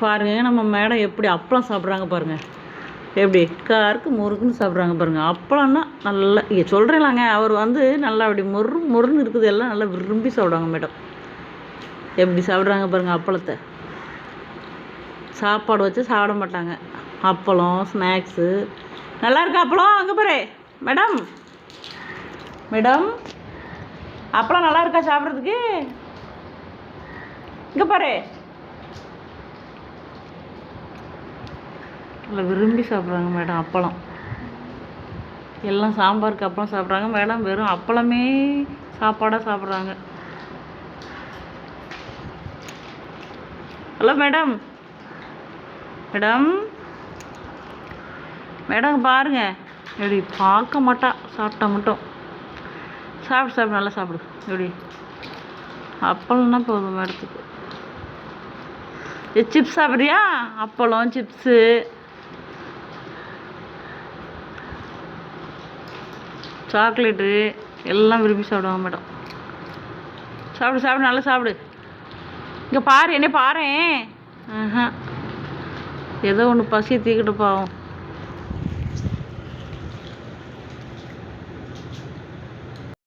பாருங்க நம்ம மேடம் எப்படி அப்பளம் சாப்பிட்றாங்க பாருங்க. எப்படி? காருக்கு முறுக்குன்னு சாப்பிட்றாங்க பாருங்க. அப்பளம்னா நல்லா இங்கே சொல்கிறேன்லாங்க அவர் வந்து நல்லா அப்படி மொறு மொறுன்னு இருக்குது எல்லாம் நல்லா விரும்பி சாப்பிடுவாங்க மேடம். எப்படி சாப்பிட்றாங்க பாருங்க அப்பளத்தை. சாப்பாடு வச்சு சாப்பிட மாட்டாங்க. அப்பளம் ஸ்நாக்ஸு. நல்லா இருக்கா அப்பளம்? அங்கே பாரு. மேடம். மேடம். அப்பளம் நல்லா இருக்கா சாப்பிட்றதுக்கு? இங்கே பாரு. நல்லா விரும்பி சாப்பிட்றாங்க மேடம் அப்பளம். எல்லாம் சாம்பாருக்கு அப்பளம் சாப்பிட்றாங்க. மேடம் வெறும் அப்பளமே சாப்பாடாக சாப்பிட்றாங்க. Hello madam. மேடம். மேடம் பாருங்க. எப்படி பார்க்க மாட்டா. சாப்பிட்டா மட்டும். சாப்பிடு சாப்பிடு நல்லா சாப்பிடு. எப்படி? அப்பளம்னா போதும் மேடத்துக்கு. சிப்ஸ் சாப்பிட்றியா? அப்பளம் சிப்ஸு சாக்லேட்டு எல்லாம் விரும்பி சாப்பிடுவாங்க மேடம். சாப்பிடு சாப்பிடு நல்லா சாப்பிடு. இங்கே பாரு என்ன பாரேன். ஆஹா. ஏதோ ஒன்று பசி தீக்கிட்டு பாவம்.